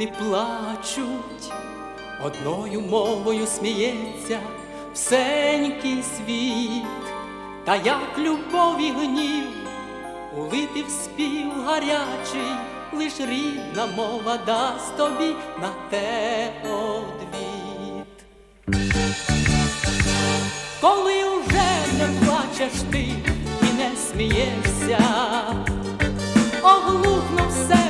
люди плачуть, одною мовою сміється всенький світ, та як любов і гнів, улити в спів гарячий, лиш рідна мова дасть тобі на те одвіт. Коли уже не плачеш ти і не смієшся, оглухнув серцем,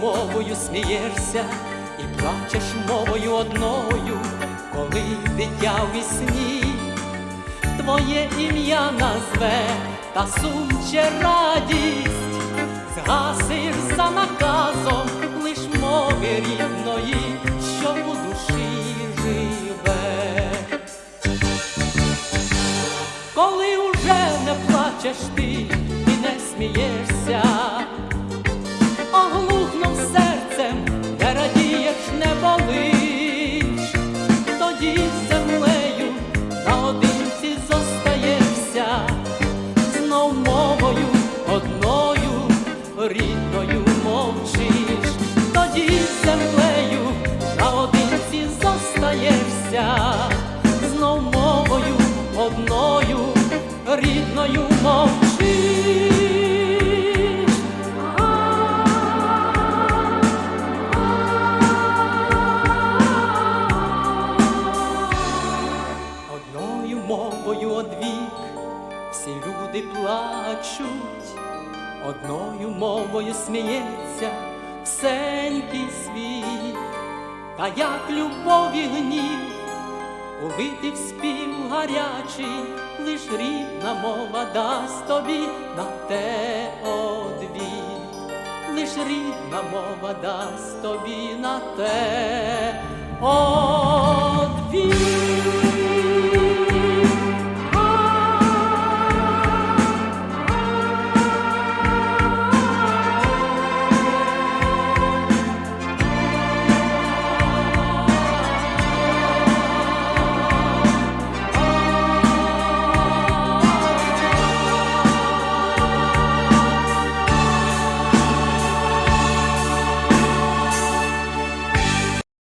мовою смієшся і плачеш мовою одною, коли дитя в вісні твоє ім'я назве та сум чи радість, згасиш за наказом лиш мови рідної, що у душі живе. Коли уже не плачеш ти і не смієшся, мовою одвік. Всі люди плачуть, одною мовою сміється всенький світ, та як любов і гнів, улити в спів гарячий, лиш рідна мова дасть тобі на те одвіт, лиш рідна мова дасть тобі на те одвіт.